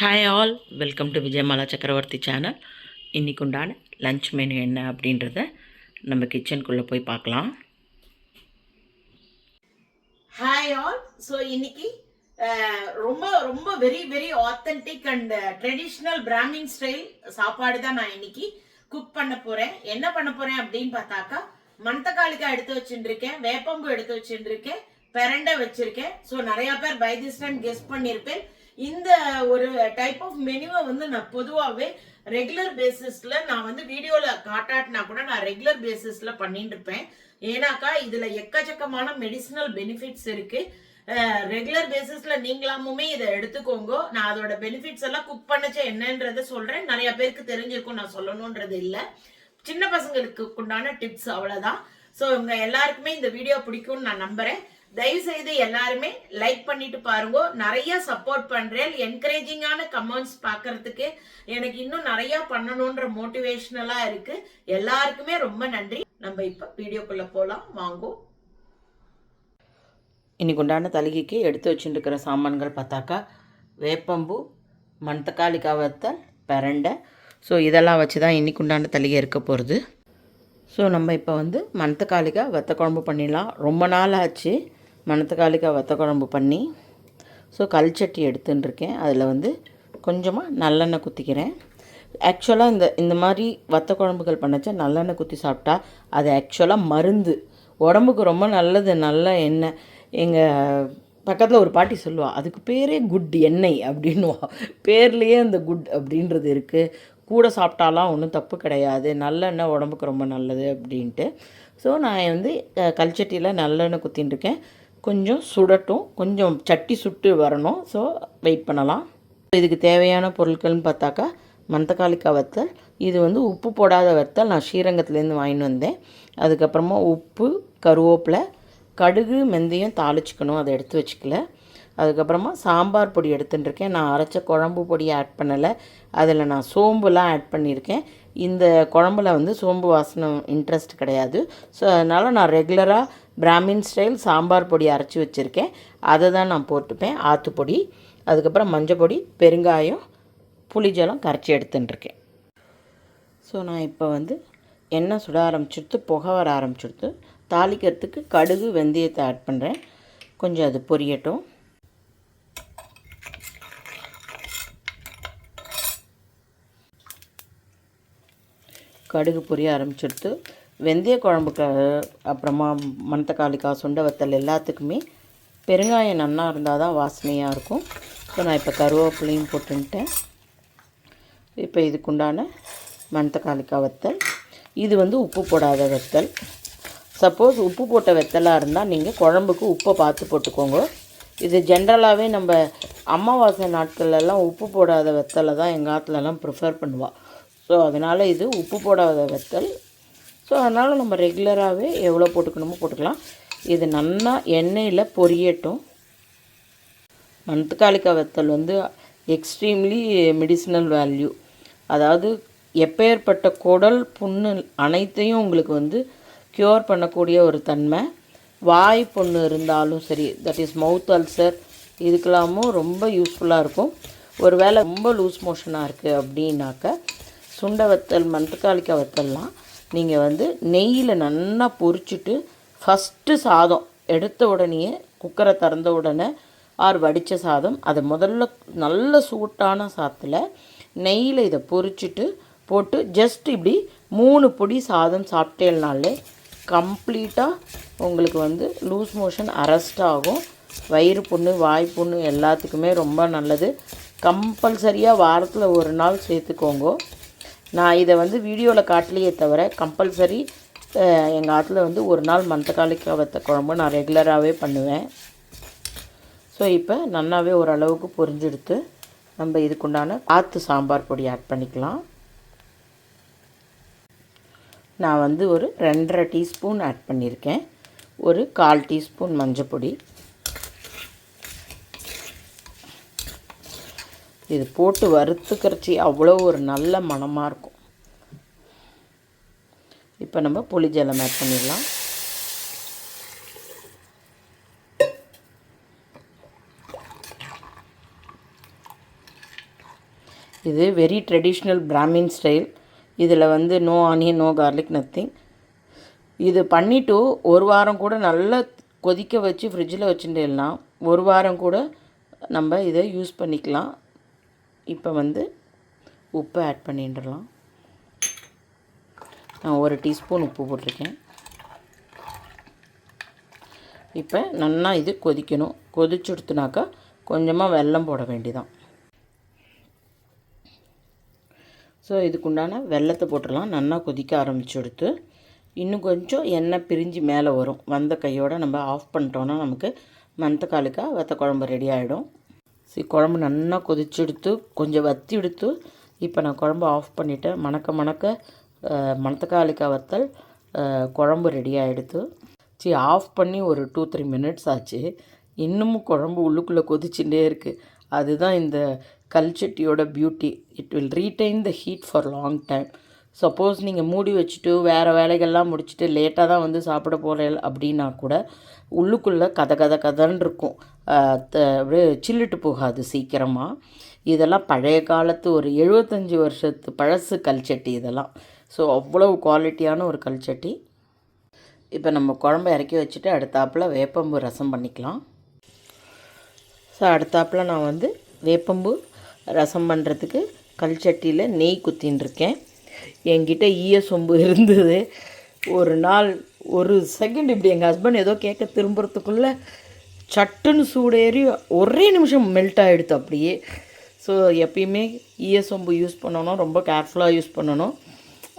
Hi all welcome to Vijayamala Chakravarthy channel இன்றைக்கு உண்டான lunch menu என்ன அப்படின்றத நம்ம கிச்சனுக்குள்ளே போய் பார்க்கலாம். ஹாய் ஆல் ஸோ இன்னைக்கு ரொம்ப ரொம்ப very very authentic and traditional Brahmin style சாப்பாடு தான் நான் இன்னைக்கு குக் பண்ண போகிறேன் என்ன பண்ண போகிறேன் அப்படின்னு பார்த்தாக்கா மந்தக்காளிக்காய் எடுத்து வச்சுருக்கேன் வேப்பம்பு எடுத்து வச்சுட்டு பெரண்டை வச்சிருக்கேன். ஸோ நிறைய பேர் பை திஸ் டைம் கெஸ் பண்ணியிருப்பேன் இந்த ஒரு டைப் ஆஃப் மெனுவை வந்து நான் பொதுவாகவே ரெகுலர் பேசிஸ்ல நான் வந்து வீடியோல காட்டாட்டினா கூட நான் ரெகுலர் பேசிஸ்ல பண்ணிட்டு இருப்பேன் ஏன்னாக்கா இதுல எக்கச்சக்கமான மெடிசினல் பெனிஃபிட்ஸ் இருக்கு. ரெகுலர் பேசிஸ்ல நீங்களாமுமே இதை எடுத்துக்கோங்க. நான் அதோட பெனிஃபிட்ஸ் எல்லாம் குக் பண்ணச்ச என்னன்றத சொல்றேன். நிறைய பேருக்கு தெரிஞ்சிருக்கும் நான் சொல்லணும்ன்றது இல்லை. சின்ன பசங்களுக்கு உண்டான டிப்ஸ் அவ்வளவுதான். ஸோ உங்க எல்லாருக்குமே இந்த வீடியோ பிடிக்கும்னு நான் நம்புறேன். தயவு செய்து எல்லாருமே லைக் பண்ணிட்டு பாருங்க. நிறைய சப்போர்ட் பண்றேன். என்கரேஜிங்கான கமெண்ட்ஸ் பார்க்கறதுக்கு எனக்கு இன்னும் நிறைய பண்ணணும்ன்ற மோட்டிவேஷனலா இருக்கு. எல்லாருக்குமே ரொம்ப நன்றி. நம்ம இப்ப வீடியோக்குள்ள போலாம். வாங்கோ. இன்னைக்கு உண்டான தலிகைக்கு எடுத்து வச்சுட்டு சாமான்கள் பார்த்தாக்கா வேப்பம்பூ மணத்தக்காளிக்காய் வத்தல் பெரண்டை. ஸோ இதெல்லாம் வச்சு தான் இன்னைக்கு உண்டான தலிகை இருக்க போகிறது ஸோ நம்ம இப்போ வந்து மணத்தக்காளிக்காய் வத்த குழம்பு பண்ணிடலாம். ரொம்ப நாள் ஆச்சு. மணத்தக்காளிக்காய் வத்த குழம்பு பண்ணி ஸோ கல் எடுத்துன்னு இருக்கேன் அதில் வந்து கொஞ்சமாக நல்லெண்ணெய் குத்திக்கிறேன். ஆக்சுவலாக இந்த இந்த மாதிரி வத்த குழம்புகள் பண்ணச்சா நல்லெண்ணெய் குத்தி சாப்பிட்டா அது ஆக்சுவலாக மருந்து. உடம்புக்கு ரொம்ப நல்லது நல்ல எண்ணெய். எங்கள் பக்கத்தில் ஒரு பாட்டி சொல்லுவா அதுக்கு பேரே குட் எண்ணெய் அப்படின்னுவா. பேர்லேயே அந்த குட் அப்படின்றது இருக்குது கூட சாப்பிட்டாலாம் ஒன்றும் தப்பு கிடையாது. நல்லெண்ணெய் உடம்புக்கு ரொம்ப நல்லது அப்படின்ட்டு. ஸோ நான் வந்து கல்ச்சட்டியில் நல்லெண்ணெய் குத்தின்னு இருக்கேன் கொஞ்சம் சுடட்டும். கொஞ்சம் சட்டி சுட்டு வரணும். ஸோ வெயிட் பண்ணலாம். இதுக்கு தேவையான பொருட்கள்னு பார்த்தாக்கா மந்தக்காளிக்காய் வத்தல் இது வந்து உப்பு போடாத வத்தல். நான் ஸ்ரீரங்கத்துலேருந்து வாங்கிட்டு வந்தேன். அதுக்கப்புறமா உப்பு கருவேப்பிலை கடுகு மெந்தையும் தாளிச்சுக்கணும். அதை எடுத்து வச்சுக்கல. அதுக்கப்புறமா சாம்பார் பொடி எடுத்துட்டுருக்கேன் நான் அரைச்ச குழம்பு பொடியை ஆட் பண்ணலை. அதில் நான் சோம்புலாம் ஆட் பண்ணியிருக்கேன். இந்த குழம்புல வந்து சோம்பு வாசனை இன்ட்ரெஸ்ட் கிடையாது. ஸோ அதனால் நான் ரெகுலராக பிராமின் ஸ்டைல் சாம்பார் பொடி அரைச்சி வச்சுருக்கேன். அதை தான் நான் போட்டுப்பேன். ஆற்றுப்பொடி அதுக்கப்புறம் மஞ்சள் பொடி பெருங்காயம் புளிஜலம் கரைச்சி எடுத்துட்டுருக்கேன் ஸோ நான் இப்போ வந்து எண்ணெய் சுட ஆரம்பிச்சுடுத்து புகை வர ஆரம்பிச்சுடுத்து தாளிக்கிறதுக்கு கடுகு வெந்தயத்தை ஆட் பண்ணுறேன் கொஞ்சம் அது பொரியட்டும். கடுகு பொரிய ஆரம்பிச்சுடுத்து வெந்தய குழம்புக்கு அப்புறமா மணத்தக்காளிக்காய் சுண்டை வத்தல் எல்லாத்துக்குமே பெருங்காயம் நன்னா இருந்தால் தான் வாசனையாக இருக்கும். ஸோ நான் இப்போ கருவேப்பிலையும் போட்டுன்ட்டேன். இப்போ இதுக்குண்டான மணத்தக்காளிக்காய் வத்தல். இது வந்து உப்பு போடாத வத்தல். சப்போஸ் உப்பு போட்ட வெத்தலாக இருந்தால் நீங்கள் குழம்புக்கு உப்பை பார்த்து போட்டுக்கோங்க. இது ஜென்ரலாகவே நம்ம அமாவாசை நாட்கள்லாம் உப்பு போடாத வெத்தலை தான் எங்கள் ஆற்றுலலாம் ப்ரிஃபர் பண்ணுவாள் ஸோ அதனால் இது உப்பு போடாத வெத்தல் ஸோ அதனால் நம்ம ரெகுலராகவே எவ்வளோ போட்டுக்கணுமோ போட்டுக்கலாம். இது நல்லா எண்ணெயில் பொரியட்டும். மணத்தக்காளிக்காய் வத்தல் வந்து எக்ஸ்ட்ரீம்லி மெடிசினல் வேல்யூ அதாவது எப்பேற்பட்ட குடல் புண்ணு அனைத்தையும் உங்களுக்கு வந்து க்யூர் பண்ணக்கூடிய ஒரு தன்மை. வாய் புண்ணு இருந்தாலும் சரி தட் இஸ் மவுத் அல்சர் இதுக்கெல்லாமும் ரொம்ப யூஸ்ஃபுல்லாக இருக்கும். ஒரு வேளை ரொம்ப லூஸ் மோஷனாக இருக்குது அப்படின்னாக்க சுண்டை வத்தல் மணத்துக்காளிக்காய் வத்தல்லாம் நீங்கள் வந்து நெய்யில் நல்லா பொரிச்சிட்டு ஃபஸ்ட்டு சாதம் எடுத்த உடனேயே குக்கரை திறந்த உடனே ஆர் வடித்த சாதம். அதை முதல்ல நல்ல சூட்டான சாத்தில் நெய்யில் இதை பொரிச்சிட்டு போட்டு ஜஸ்ட் இப்படி மூணு பொடி சாதம் சாப்பிட்டேனாலே கம்ப்ளீட்டாக உங்களுக்கு வந்து லூஸ் மோஷன் அரெஸ்ட் ஆகும். வயிறு புண்ணு வாய் புண்ணு எல்லாத்துக்குமே ரொம்ப நல்லது. கம்பல்சரியாக வாரத்தில் ஒரு நாள் சேர்த்துக்கோங்க. நான் இதை வந்து வீடியோவில் காட்டலையே தவிர கம்பல்சரி எங்கள் ஆற்றுல வந்து ஒரு நாள் மந்தக்காளிக்கு வத்த குழம்பு நான் ரெகுலராகவே பண்ணுவேன். ஸோ இப்போ நல்லாவே ஓரளவுக்கு பொரிஞ்செடுத்து நம்ம இதுக்குண்டான ஆற்று சாம்பார் பொடி ஆட் பண்ணிக்கலாம். நான் வந்து ஒரு ரெண்டரை டீஸ்பூன் ஆட் பண்ணியிருக்கேன். ஒரு கால் டீஸ்பூன் மஞ்சள் பொடி இது போட்டு வறுத்துக்கிறச்சி அவ்வளோ ஒரு நல்ல மணமாக இருக்கும். இப்போ நம்ம புளி ஜலம் ஆட் பண்ணிடலாம். இது வெரி ட்ரெடிஷ்னல் பிராமின் ஸ்டைல் இதில் வந்து no onion no garlic nothing இது பண்ணிவிட்டு ஒரு வாரம் கூட நல்லா கொதிக்க வச்சு ஃப்ரிட்ஜில் வச்சுட்டேன்னா ஒரு வாரம் கூட நம்ம இதை யூஸ் பண்ணிக்கலாம். இப்போ வந்து உப்பு ஆட் பண்ணிட்டுலாம் நான் ஒரு டீஸ்பூன் உப்பு போட்டிருக்கேன். இப்போ நல்லா இது கொதிக்கணும். கொதிச்சுடுத்துனாக்கா கொஞ்சமாக வெல்லம் போட வேண்டிதான் ஸோ இதுக்குண்டான வெல்லத்தை போட்டுடலாம். நல்லா கொதிக்க ஆரம்பிச்சுடுத்து இன்னும் கொஞ்சம் எண்ணெய் பிரிஞ்சு மேலே வரும். வந்த கையோடு நம்ம ஆஃப் பண்ணிட்டோன்னா நமக்கு மந்தக்காலுக்கா வத்த குழம்பு ரெடி ஆகிடும் சரி குழம்பு நல்லா கொதிச்செடுத்து கொஞ்சம் வத்தி எடுத்து இப்போ நான் குழம்பு ஆஃப் பண்ணிவிட்டேன் மணக்க மணக்க மணத்தக்காளிக்காய் வத்தல் குழம்பு ரெடி ஆகிடுது சரி ஆஃப் பண்ணி ஒரு டூ த்ரீ மினிட்ஸ் ஆச்சு. இன்னமும் குழம்பு உள்ளுக்குள்ளே கொதிச்சுட்டே இருக்குது அதுதான் இந்த கல்ச்சட்டியோட beauty it will retain the heat for long time suppose நீங்கள் மூடி வச்சுட்டு வேறு வேலைகள்லாம் முடிச்சுட்டு லேட்டாக தான் வந்து சாப்பிட போகிறேன் அப்படின்னா கூட உள்ளுக்குள்ளே கத கத கதன்னு இருக்கும். த- அப்படியே சில்லுட்டு போகாது சீக்கிரமாக இதெல்லாம் பழைய காலத்து ஒரு எழுபத்தஞ்சி வருஷத்து பழசு கல்ச்சட்டி இதெல்லாம். ஸோ அவ்வளவு குவாலிட்டியான ஒரு கல்ச்சட்டி இப்போ நம்ம குழம்பு இறக்கி வச்சுட்டு அடுத்தாப்பில் வேப்பம்பு ரசம் பண்ணிக்கலாம். ஸோ அடுத்தாப்பில் நான் வந்து வேப்பம்பு ரசம் பண்ணுறதுக்கு கல் சட்டியில் நெய் குத்தின்னு இருக்கேன் என்கிட்ட ஈய சொம்பு இருந்தது. ஒரு நாள் ஒரு செகண்ட் இப்படி எங்கள் ஹஸ்பண்ட் ஏதோ கேட்க திரும்புறதுக்குள்ளே சட்டுன்னு சூடேறி ஒரே நிமிஷம் மெல்ட் ஆகிடுது அப்படியே. ஸோ எப்பயுமே ஈய சொம்பு யூஸ் பண்ணணும். ரொம்ப கேர்ஃபுல்லாக யூஸ் பண்ணணும்.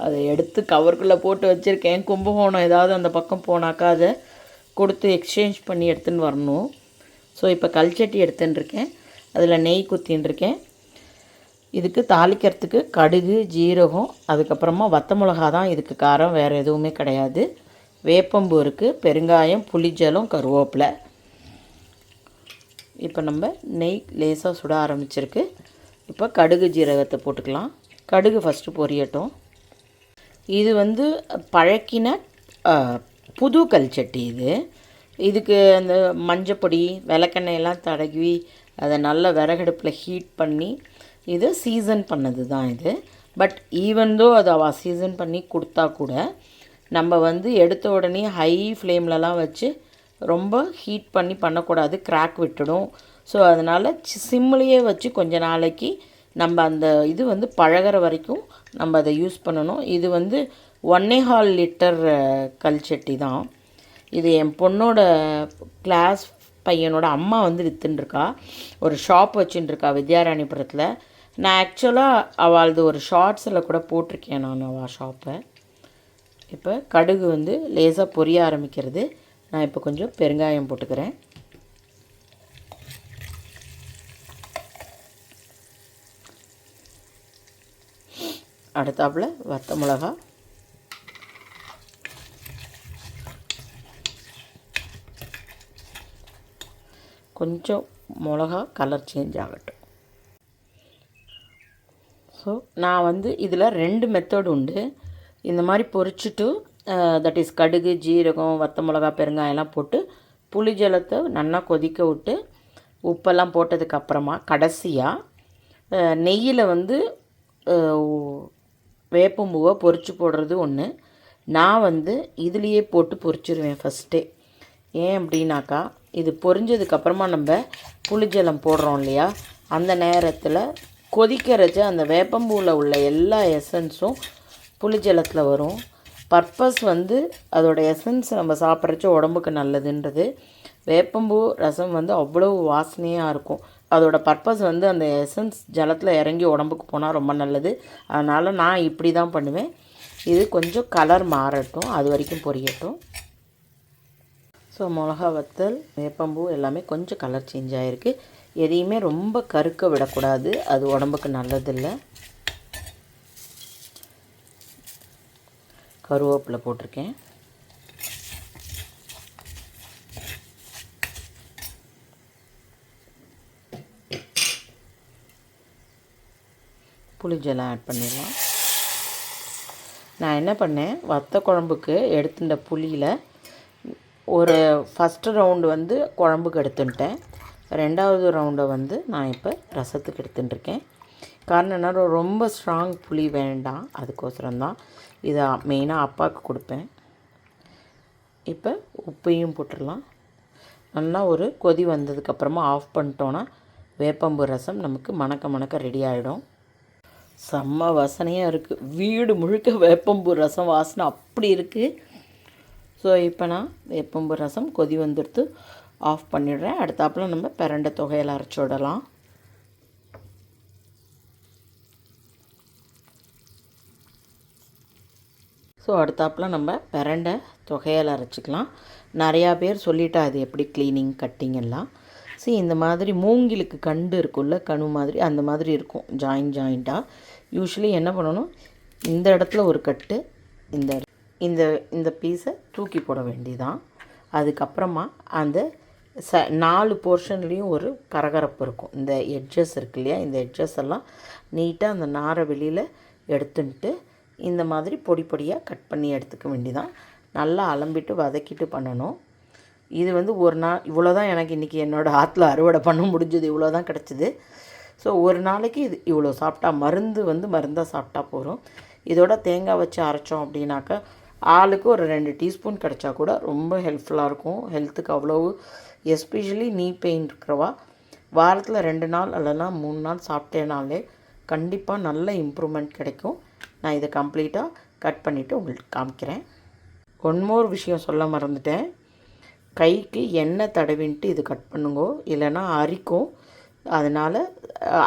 அதை எடுத்து கவருக்குள்ளே போட்டு வச்சுருக்கேன். கும்பகோணம் ஏதாவது அந்த பக்கம் போனாக்கா அதை கொடுத்து எக்ஸ்சேஞ்ச் பண்ணி எடுத்துன்னு வரணும். ஸோ இப்போ கல்ச்சட்டி எடுத்துன்னு இருக்கேன். அதில் நெய் குத்தின்னு இருக்கேன். இதுக்கு தாளிக்கிறதுக்கு கடுகு ஜீரகம் அதுக்கப்புறமா வத்த மிளகா தான் இதுக்கு காரம் வேறு எதுவுமே கிடையாது. வேப்பம்பூ இருக்குது பெருங்காயம் புளிஜலம் கருவேப்பிலை. இப்போ நம்ம நெய் லேசாக சுட ஆரம்பிச்சிருக்கு. இப்போ கடுகு ஜீரகத்தை போட்டுக்கலாம். கடுகு ஃபஸ்ட்டு பொரியட்டும். இது வந்து பழக்கின புது கல் சட்டி இது. இதுக்கு அந்த மஞ்சப்பொடி விளக்கெண்ணெயெல்லாம் தடவி அதை நல்லா விறகடுப்பில் ஹீட் பண்ணி இது சீசன் பண்ணது தான் இது பட் ஈவன்தோ அது அவள் சீசன் பண்ணி கொடுத்தா கூட நம்ம வந்து எடுத்த உடனே ஹை ஃப்ளேம்லலாம் வச்சு ரொம்ப ஹீட் பண்ணி பண்ணக்கூடாது கிராக் விட்டுடும். ஸோ அதனால் சிம்லேயே வச்சு கொஞ்ச நாளைக்கு நம்ம அந்த இது வந்து பழகுற வரைக்கும் நம்ம அதை யூஸ் பண்ணணும். இது வந்து ஒன்னே ஹால் லிட்டர் கல்சட்டி தான். இது என் பொண்ணோட கிளாஸ் பையனோட அம்மா வந்து வித்துன்னு ஒரு ஷாப் வச்சுட்டுருக்கா வித்யாராணிபுரத்தில். நான் ஆக்சுவலாக அவளது ஒரு ஷார்ட்ஸில் கூட போட்டிருக்கேன் நான் அவள் ஷாப்பை இப்போ கடுகு வந்து லேசாக பொரிய ஆரம்பிக்கிறது. நான் இப்போ கொஞ்சம் பெருங்காயம் போட்டுக்கிறேன். அடுத்தாப்புல வத்த மிளகா. கொஞ்சம் மிளகா கலர் சேஞ்ச் ஆகட்டும். ஸோ நான் வந்து இதில் ரெண்டு மெத்தட் உண்டு. இந்த மாதிரி பொரிச்சிட்டு தட் இஸ் கடுகு ஜீரகம் வத்த மிளகா பெருங்காயெல்லாம் போட்டு புளி ஜலத்தை நல்லா கொதிக்க விட்டு உப்பெல்லாம் போட்டதுக்கப்புறமா கடைசியாக நெய்யில் வந்து வேப்பம்பூவை பொறிச்சு போடுறது ஒன்று நான் வந்து இதுலேயே போட்டு பொறிச்சிருவேன் ஃபஸ்ட்டே ஏன் அப்படின்னாக்கா இது பொரிஞ்சதுக்கப்புறமா நம்ம புளிஜலம் போடுறோம் இல்லையா? அந்த நேரத்தில் கொதிக்கிறச்ச அந்த வேப்பம்பூவில் உள்ள எல்லா எசன்ஸும் புளிஜலத்தில் வரும். பர்பஸ் வந்து அதோட எசன்ஸ் நம்ம சாப்பிட்றச்ச உடம்புக்கு நல்லதுன்றது. வேப்பம்பூ ரசம் வந்து அவ்வளோ வாசனையாக இருக்கும். அதோட பர்பஸ் வந்து அந்த எசன்ஸ் ஜலத்தில் இறங்கி உடம்புக்கு போனால் ரொம்ப நல்லது. அதனால் நான் இப்படி தான் பண்ணுவேன். இது கொஞ்சம் கலர் மாறட்டும். அது வரைக்கும் பொரியட்டும். ஸோ மிளகா வத்தல் வேப்பம்பூ எல்லாமே கொஞ்சம் கலர் சேஞ்ச் ஆகிருக்கு எதையுமே ரொம்ப கருக்க விடக்கூடாது. அது உடம்புக்கு நல்லதில்லை. கருவேப்பிலை போட்டிருக்கேன். புளிஜலம் ஆட் பண்ணிடலாம். நான் என்ன பண்ணேன்? வத்த குழம்புக்கு எடுத்துட்ட புளியில் ஒரு ஃபஸ்ட்டு ரவுண்டு வந்து குழம்புக்கு எடுத்துட்டேன். ரெண்டாவது ரவுண்டை வந்து நான் இப்போ ரசத்துக்கு எடுத்துட்டுருக்கேன். காரணம் என்ன ரொம்ப ஸ்ட்ராங் புளி வேண்டாம். அதுக்கோசரம் தான். இதை மெயினாக அப்பாவுக்கு கொடுப்பேன். இப்போ உப்பையும் போட்டுடலாம். நல்லா ஒரு கொதி வந்ததுக்கப்புறமா ஆஃப் பண்ணிட்டோன்னா வேப்பம்பு ரசம் நமக்கு மணக்க மணக்க ரெடி ஆகிடும் செம்ம வாசனையாக இருக்குது வீடு முழுக்க வேப்பம்பு ரசம் வாசனை அப்படி இருக்குது ஸோ இப்போ நான் வேப்பம்பு ரசம் கொதி வந்துடுத்து ஆஃப் பண்ணிடுறேன். அடுத்தாப்பில் நம்ம பிரண்டை தொகையில் அரைச்சி விடலாம். ஸோ அடுத்தாப்பில் நம்ம பிரண்டை தொகையால் அரைச்சிக்கலாம். நிறையா பேர் சொல்லிட்டா அது எப்படி க்ளீனிங் கட்டிங் எல்லாம். இந்த மாதிரி மூங்கிலுக்கு கண்டு இருக்கும்ல கணு மாதிரி அந்த மாதிரி இருக்கும் ஜாயின் ஜாயிண்ட்டாக யூஸ்வலி என்ன பண்ணணும்? இந்த இடத்துல ஒரு கட்டு இந்த இந்த இந்த பீஸை தூக்கி போட வேண்டியதான் அதுக்கப்புறமா அந்த ச நாலு போர்ஷன்லேயும் ஒரு கரகரப்பு இருக்கும். இந்த எட்ஜஸ் இருக்கு இல்லையா? இந்த எட்ஜஸ் எல்லாம் நீட்டாக அந்த நாரை வெளியில் எடுத்துன்ட்டு இந்த மாதிரி பொடி பொடியாக கட் பண்ணி எடுத்துக்க வேண்டிதான். நல்லா அலம்பிட்டு வதக்கிட்டு பண்ணணும். இது வந்து ஒரு நாள் இவ்வளோ தான் எனக்கு இன்றைக்கி என்னோடய ஆற்றுல அறுவடை பண்ண முடிஞ்சது இவ்வளோ தான் கிடச்சிது. ஸோ ஒரு நாளைக்கு இது இவ்வளோ சாப்பிட்டா மருந்து வந்து மருந்தாக சாப்பிட்டா போகிறோம் இதோட தேங்காய் வச்சு அரைச்சோம் அப்படின்னாக்கா ஆளுக்கு ஒரு ரெண்டு டீஸ்பூன் கிடச்சா கூட ரொம்ப ஹெல்ப்ஃபுல்லாக இருக்கும். ஹெல்த்துக்கு அவ்வளோ எஸ்பெஷலி நீ பெயின் இருக்கிறவா வாரத்தில் ரெண்டு நாள் அல்லனா மூணு நாள் சாப்பிட்டேனாலே கண்டிப்பாக நல்ல இம்ப்ரூவ்மெண்ட் கிடைக்கும். நான் இதை கம்ப்ளீட்டாக கட் பண்ணிவிட்டு உங்களுக்கு காமிக்கிறேன். ஒன் மோர் விஷயம் சொல்ல மறந்துட்டேன். கைக்கு எண்ணெய் தடவின்ட்டு இது கட் பண்ணுங்கோ இல்லைன்னா அரிக்கும். அதனால்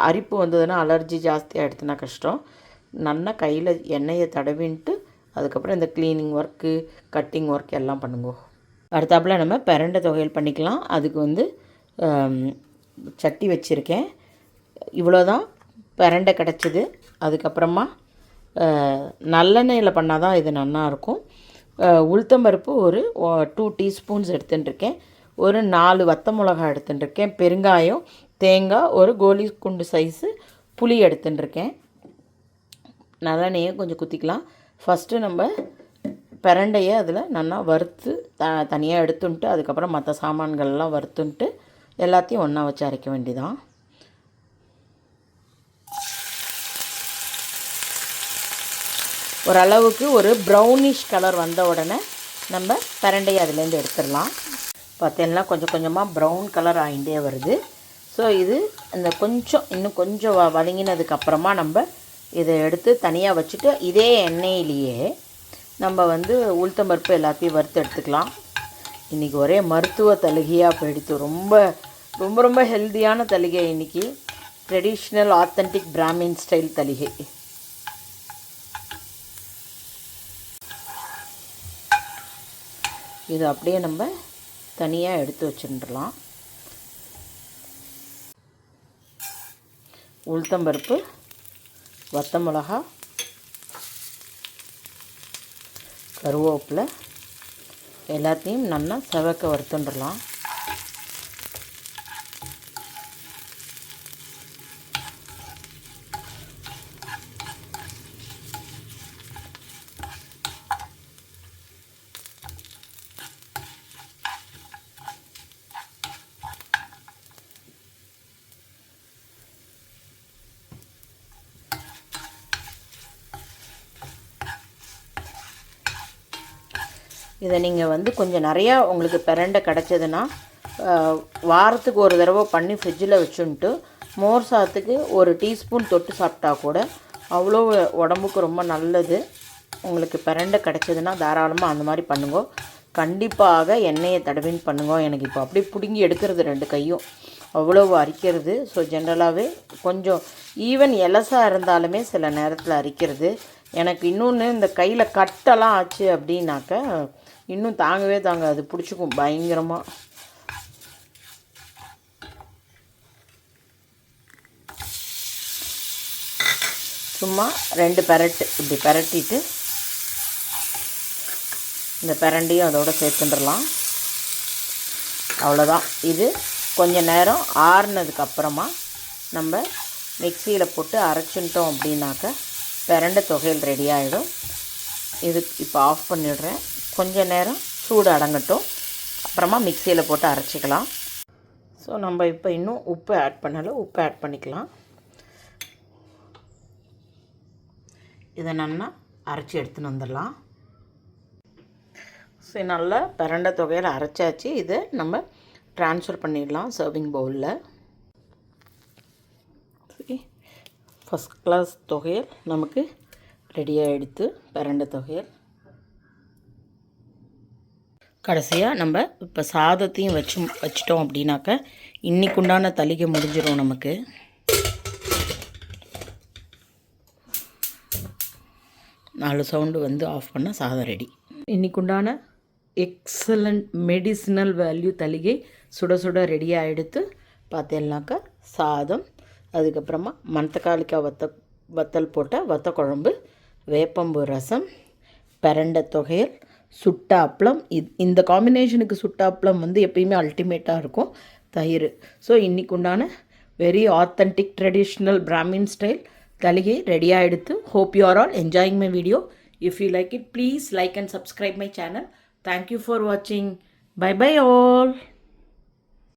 அரிப்பு வந்ததுன்னா அலர்ஜி ஜாஸ்தியாக எடுத்துனா கஷ்டம். நல்லா கையில் எண்ணெயை தடவின்ட்டு அதுக்கப்புறம் இந்த க்ளீனிங் ஒர்க்கு கட்டிங் ஒர்க் எல்லாம் பண்ணுங்கோ. அடுத்தாப்பில் நம்ம பிரண்டை தொகையல் பண்ணிக்கலாம். அதுக்கு வந்து சட்டி வச்சுருக்கேன். இவ்வளோ தான் பிரண்டை கிடச்சிது. அதுக்கப்புறமா நல்லெண்ணெயில் பண்ணால் தான் இது நல்லாயிருக்கும். உளுத்தம்பருப்பு ஒரு டூ டீஸ்பூன்ஸ் எடுத்துட்டுருக்கேன். ஒரு நாலு வத்த மிளகா எடுத்துட்டுருக்கேன். பெருங்காயம் தேங்காய் ஒரு கோலி குண்டு சைஸு புளி எடுத்துட்டுருக்கேன். நல்லெண்ணெயை கொஞ்சம் குத்திக்கலாம். ஃபஸ்ட்டு நம்ம பிரண்டையை அதில் நல்லா வறுத்து த தனியாக எடுத்துன்ட்டு அதுக்கப்புறம் மற்ற சாமான்கள்லாம் வறுத்துன்ட்டு எல்லாத்தையும் ஒன்றா வச்சு அரைக்க வேண்டிதான். ஓரளவுக்கு ஒரு ப்ரௌனிஷ் கலர் வந்த உடனே நம்ம பிரண்டையை அதுலேருந்து எடுத்துடலாம். பார்த்தீங்கன்னா கொஞ்சம் கொஞ்சமாக ப்ரௌன் கலர் ஆகிட்டே வருது. ஸோ இது இந்த கொஞ்சம் இன்னும் கொஞ்சம் வ நம்ம இதை எடுத்து தனியாக வச்சுட்டு இதே எண்ணெயிலேயே நம்ம வந்து உளுத்தம்பருப்பு எல்லாத்தையும் வறுத்து எடுத்துக்கலாம். இன்றைக்கி ஒரே மருத்துவ தலுகையாக போயிடுத்து ரொம்ப ரொம்ப ரொம்ப ஹெல்த்தியான தலுகை இன்றைக்கி ட்ரெடிஷ்னல் ஆத்தென்டிக் பிராமின் ஸ்டைல் தலிகை இது அப்படியே நம்ம தனியாக எடுத்து வச்சுட்டுலாம் உளுத்தம்பருப்பு வத்த மிளகா கருவேப்பிலை எல்லாத்தையும் நல்லா செவக்க வறுத்துண்டுலாம் இதை நீங்கள் வந்து கொஞ்சம் நிறையா உங்களுக்கு பிரண்டை கிடச்சதுன்னா வாரத்துக்கு ஒரு தடவை பண்ணி ஃப்ரிட்ஜில் வச்சுன்ட்டு மோர் சாதத்துக்கு ஒரு டீஸ்பூன் தொட்டு சாப்பிட்டா கூட அவ்வளோ உடம்புக்கு ரொம்ப நல்லது. உங்களுக்கு பிரண்டை கிடச்சதுன்னா தாராளமாக அந்த மாதிரி பண்ணுங்க. கண்டிப்பாக எண்ணெயை தடவின்னு பண்ணுங்க. எனக்கு இப்போ அப்படியே பிடுங்கி எடுக்கிறது ரெண்டு கையும். அவ்வளோ அரிக்கிறது. ஸோ ஜென்ரலாகவே கொஞ்சம் ஈவன் எலசாக இருந்தாலுமே சில நேரத்தில் அரிக்கிறது. எனக்கு இன்னொன்று இந்த கையில் கட்டெல்லாம் ஆச்சு அப்படின்னாக்க இன்னும் தாங்கவே தாங்காது பிடிச்சிக்கும் பயங்கரமாக சும்மா ரெண்டு பெரட்டு இப்படி பெரட்டிட்டு இந்த பிரண்டையும் அதோட சேர்த்துட்டுறலாம் அவ்வளோதான் இது கொஞ்ச நேரம் ஆறுனதுக்கு அப்புறமா நம்ம மிக்சியில் போட்டு அரைச்சின்ட்டோம் அப்படின்னாக்க பிரண்டை தொகையில் ரெடி ஆகிடும் இது இப்போ ஆஃப் பண்ணிடுறேன். கொஞ்ச நேரம் சூடு அடங்கட்டும். அப்புறமா மிக்சியில் போட்டு அரைச்சிக்கலாம். ஸோ நம்ம இப்போ இன்னும் உப்பு ஆட் பண்ணலை. உப்பு ஆட் பண்ணிக்கலாம். இதை நல்லா அரைச்சி எடுத்துன்னு வந்துடலாம். ஸோ நல்லா பிரண்டை தொகையில் அரைச்சாச்சு. இதை நம்ம ட்ரான்ஸ்ஃபர் பண்ணிடலாம் சர்விங் பவுலில் ஃபஸ்ட் கிளாஸ் தொகையல் நமக்கு ரெடியாக எடுத்து பிரண்டை தொகையல். கடைசியாக நம்ம இப்போ சாதத்தையும் வச்சு வச்சிட்டோம் அப்படின்னாக்க இன்றைக்கு உண்டான தலிகை முடிஞ்சிடும் நமக்கு. நாலு சவுண்டு வந்து ஆஃப் பண்ணால் சாதம் ரெடி இன்றைக்குண்டான எக்ஸலண்ட் மெடிசினல் வேல்யூ தலிகை சுட சுட ரெடியாக எடுத்து பார்த்தேன்னாக்கா சாதம் அதுக்கப்புறமா மணத்தக்காளிக்காய் வத்த வத்தல் போட்ட வத்த குழம்பு வேப்பம்பு ரசம் பிரண்டை தொகையல் சுட்ட அப்பளம் இது இந்த காம்பினேஷனுக்கு சுட்ட அப்பளம் வந்து எப்பயுமே அல்டிமேட்டாக இருக்கும். தயிர். ஸோ இன்றைக்கு உண்டான very authentic traditional Brahmin style தலிகை ரெடியாக எடுத்து hope you are all enjoying my video if you like it please like and subscribe my channel thank you for வாட்சிங் பை பை ஆல்